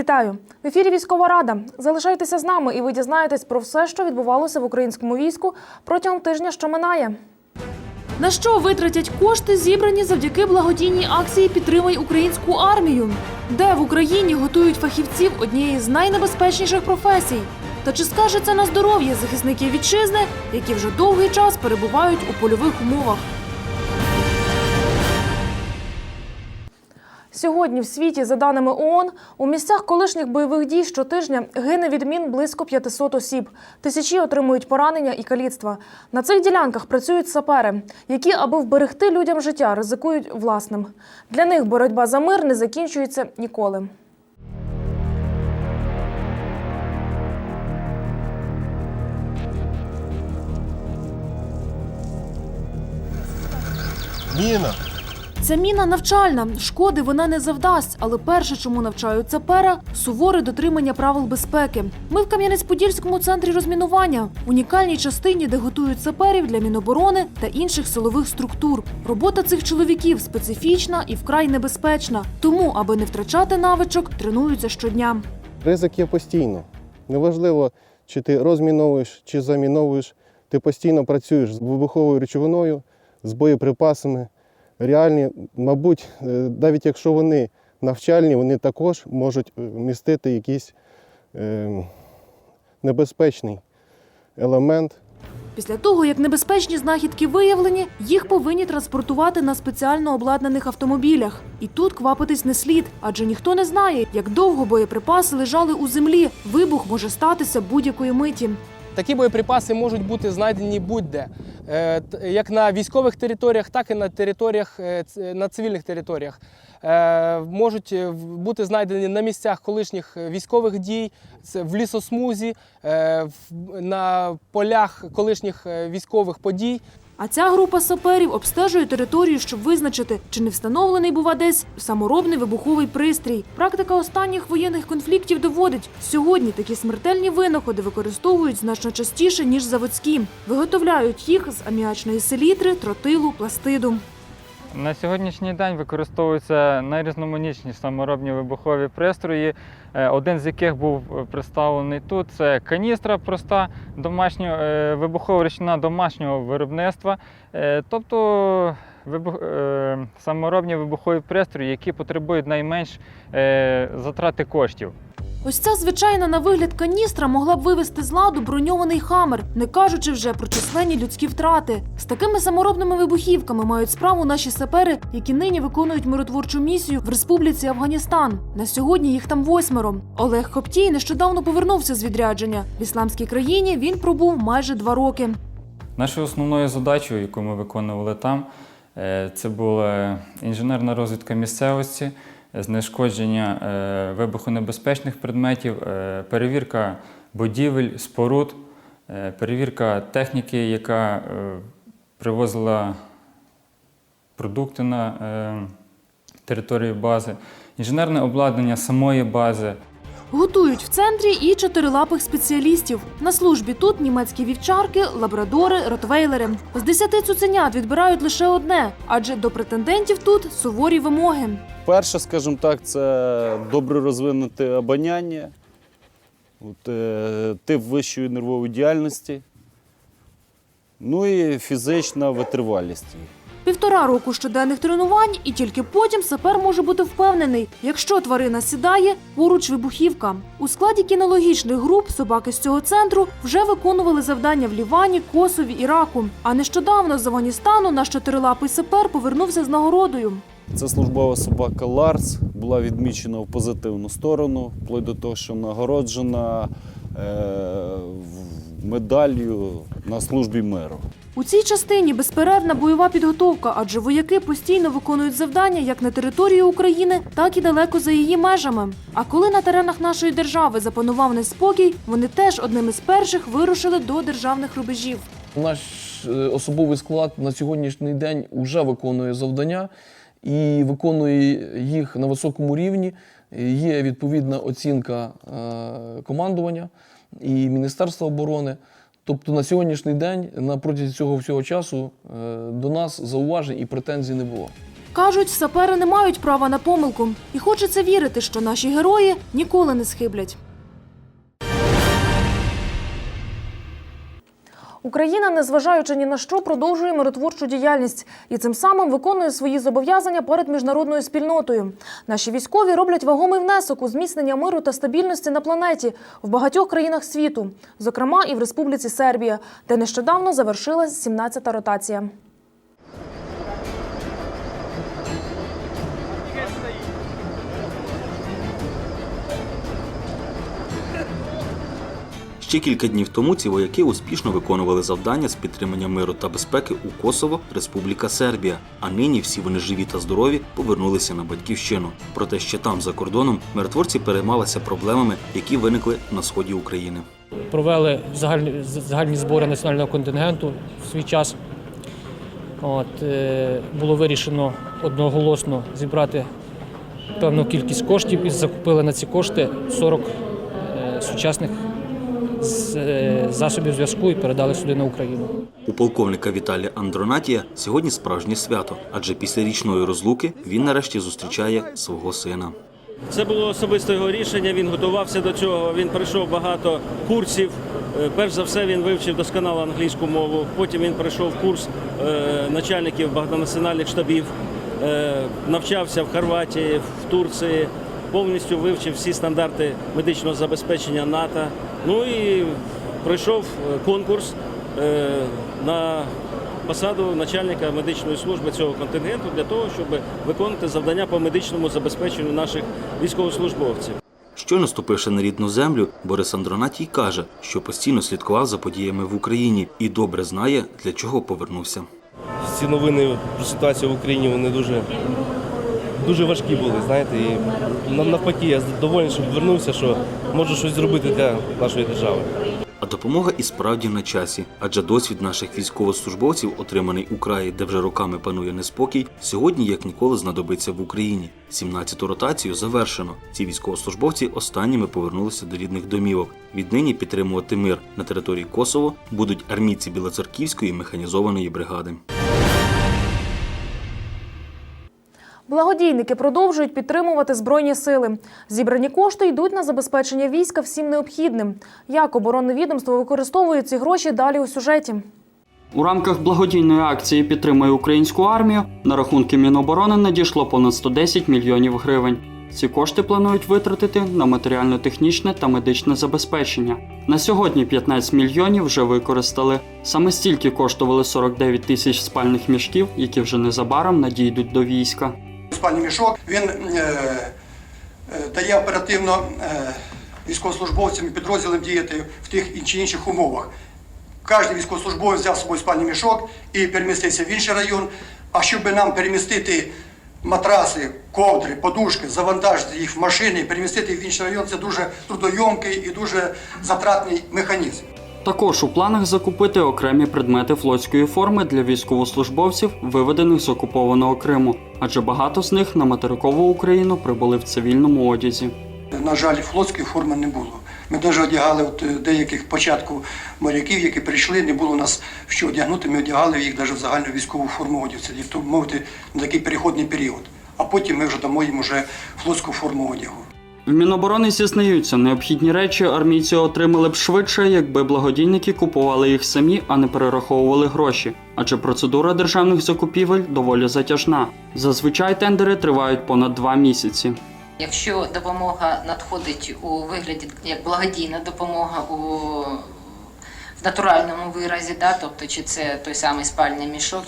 Вітаю в ефірі. Військова рада. Залишайтеся з нами, і ви дізнаєтесь про все, що відбувалося в українському війську протягом тижня, що минає. На що витратять кошти, зібрані завдяки благодійній акції Підтримай українську армію, де в Україні готують фахівців однієї з найнебезпечніших професій. Та чи скаже це на здоров'я захисників вітчизни, які вже довгий час перебувають у польових умовах? Сьогодні в світі, за даними ООН, у місцях колишніх бойових дій щотижня гине від мін близько 500 осіб. Тисячі отримують поранення і каліцтва. На цих ділянках працюють сапери, які, аби вберегти людям життя, ризикують власним. Для них боротьба за мир не закінчується ніколи. Міна. Ця міна навчальна. Шкоди вона не завдасть, але перше, чому навчають сапера – суворе дотримання правил безпеки. Ми в Кам'янець-Подільському центрі розмінування, унікальній частині, де готують саперів для Міноборони та інших силових структур. Робота цих чоловіків специфічна і вкрай небезпечна. Тому, аби не втрачати навичок, тренуються щодня. Ризик є постійно. Неважливо, чи ти розміновуєш, чи заміновуєш. Ти постійно працюєш з вибуховою речовиною, з боєприпасами. Реальні, мабуть, е, навіть якщо вони навчальні, вони також можуть е, містити якийсь е, небезпечний елемент. Після того, як небезпечні знахідки виявлені, їх повинні транспортувати на спеціально обладнаних автомобілях. І тут квапитись не слід, адже ніхто не знає, як довго боєприпаси лежали у землі. Вибух може статися будь-якої миті. Такі боєприпаси можуть бути знайдені будь-де, Е, як на військових територіях, так і на територіях е, на цивільних територіях. Е, Можуть бути знайдені на місцях колишніх військових дій, в лісосмузі, на полях колишніх військових подій. А ця група саперів обстежує територію, щоб визначити, чи не встановлений бува десь саморобний вибуховий пристрій. Практика останніх воєнних конфліктів доводить, сьогодні такі смертельні винаходи використовують значно частіше ніж заводські. Виготовляють їх з аміачної селітри, тротилу, пластиду. На сьогоднішній день використовуються найрізноманітніші саморобні вибухові пристрої, е, один з яких був е, представлений тут. Це каністра проста, домашня, е, вибухова речовина домашнього виробництва, тобто вибух, саморобні вибухові пристрої, які потребують найменш затрати коштів. Ось ця звичайна на вигляд каністра могла б вивести з ладу броньований хамер, не кажучи вже про численні людські втрати. З такими саморобними вибухівками мають справу наші сапери, які нині виконують миротворчу місію в Республіці Афганістан. На сьогодні їх там восьмеро. Олег Хоптій нещодавно повернувся з відрядження. В ісламській країні він пробув майже два роки. Нашою основною задачею, яку ми виконували там, е, це була інженерна розвідка місцевості, знешкодження е, вибухонебезпечних предметів, е, перевірка будівель, споруд, е, перевірка техніки, яка привозила продукти на територію бази, інженерне обладнання самої бази. Готують в центрі і чотирилапих спеціалістів. На службі тут німецькі вівчарки, лабрадори, ротвейлери. З десяти цуценят відбирають лише одне, адже до претендентів тут суворі вимоги. Перше, скажімо так, це добре розвинуте обоняння, от, е, тип вищої нервової діяльності, ну і фізична витривалість. Півтора року щоденних тренувань, і тільки потім сапер може бути впевнений, якщо тварина сідає, поруч вибухівка. У складі кінологічних груп собаки з цього центру вже виконували завдання в Лівані, Косові, Іраку. А нещодавно з Афганістану наш чотирилапий сапер повернувся з нагородою. Це службова собака Ларс, була відмічена в позитивну сторону, вплоть до того, що нагороджена е, медаллю на службі миру. У цій частині безперервна бойова підготовка, адже вояки постійно виконують завдання як на території України, так і далеко за її межами. А коли на теренах нашої держави запанував неспокій, вони теж одним із перших вирушили до державних рубежів. Наш е, особовий склад на сьогоднішній день вже виконує завдання і виконує їх на високому рівні. Є відповідна оцінка е, командування і Міністерства оборони. Тобто на сьогоднішній день, на протязі цього всього часу, е, до нас зауважень і претензій не було. Кажуть, сапери не мають права на помилку, і хочеться вірити, що наші герої ніколи не схиблять. Україна, незважаючи ні на що, продовжує миротворчу діяльність і цим самим виконує свої зобов'язання перед міжнародною спільнотою. Наші військові роблять вагомий внесок у зміцнення миру та стабільності на планеті в багатьох країнах світу, зокрема і в Республіці Сербія, де нещодавно завершилась 17-та ротація. Ще кілька днів тому ці вояки успішно виконували завдання з підтримання миру та безпеки у Косово, Республіка Сербія. А нині всі вони живі та здорові повернулися на батьківщину. Проте ще там, за кордоном, миротворці переймалися проблемами, які виникли на сході України. провели загальні, загальні збори національного контингенту в свій час. От, е, було вирішено одноголосно зібрати певну кількість коштів і закупили на ці кошти 40 е, сучасних з- е, засобів зв'язку і передали сюди на Україну. У полковника Віталія Андронатія сьогодні справжнє свято, адже після річної розлуки він нарешті зустрічає свого сина. Це було особисто його рішення. Він готувався до цього. Він пройшов багато курсів. Е, Перш за все, він вивчив досконало англійську мову. Потім він пройшов курс е, начальників багатонаціональних штабів, навчався в Хорватії, в Турції, повністю вивчив всі стандарти медичного забезпечення НАТО. Ну і пройшов е, конкурс е, на посаду начальника медичної служби цього контингенту для того, щоб виконувати завдання по медичному забезпеченню наших військовослужбовців. Щойно ступивши на рідну землю, Борис Андронатій каже, що постійно слідкував за подіями в Україні і добре знає, для чого повернувся. ці новини про ситуацію в Україні вони дуже, дуже важкі були, знаєте. І навпаки, я доволен, що повернувся, що можу щось зробити для нашої держави. А допомога і справді на часі, адже досвід наших військовослужбовців, отриманий у краї, де вже роками панує неспокій, сьогодні як ніколи знадобиться в Україні. 17-ту ротацію завершено. Ці військовослужбовці останніми повернулися до рідних домівок. Віднині підтримувати мир на території Косово будуть армійці Білоцерківської механізованої бригади. Благодійники продовжують підтримувати збройні сили. Зібрані кошти йдуть на забезпечення війська всім необхідним. Як оборонне відомство використовує ці гроші далі у сюжеті. У рамках благодійної акції Підтримай українську армію на рахунки Міноборони надійшло понад 110 мільйонів гривень. Ці кошти планують витратити на матеріально-технічне та медичне забезпечення. На сьогодні 15 мільйонів вже використали. Саме стільки коштували 49 тисяч спальних мішків, які вже незабаром надійдуть до війська. Спальний мішок. Він е, е, дає оперативно е, військовослужбовцям і підрозділам діяти в тих чи інших умовах. Кожен військовослужбовець взяв з собою спальний мішок і перемістився в інший район. А щоб нам перемістити матраси, ковдри, подушки, завантажити їх в машини і перемістити в інший район, це дуже трудойомкий і дуже затратний механізм. Також у планах закупити окремі предмети флотської форми для військовослужбовців, виведених з окупованого Криму, адже багато з них на материкову Україну прибули в цивільному одязі. На жаль, флотської форми не було. Ми навіть одягали от е, деяких початку моряків, які прийшли, не було у нас що одягнути, ми одягали їх навіть в загальну військову форму одягу. Це мовити на такий перехідний період. А потім ми вже дамо їм флотську форму одягу. В Міноборони зізнаються, необхідні речі армійці отримали б швидше, якби благодійники купували їх самі, а не перераховували гроші. Адже процедура державних закупівель доволі затяжна. Зазвичай тендери тривають понад два місяці. Якщо допомога надходить у вигляді як благодійна допомога у в натуральному виразі, да, тобто чи це той самий спальний мішок,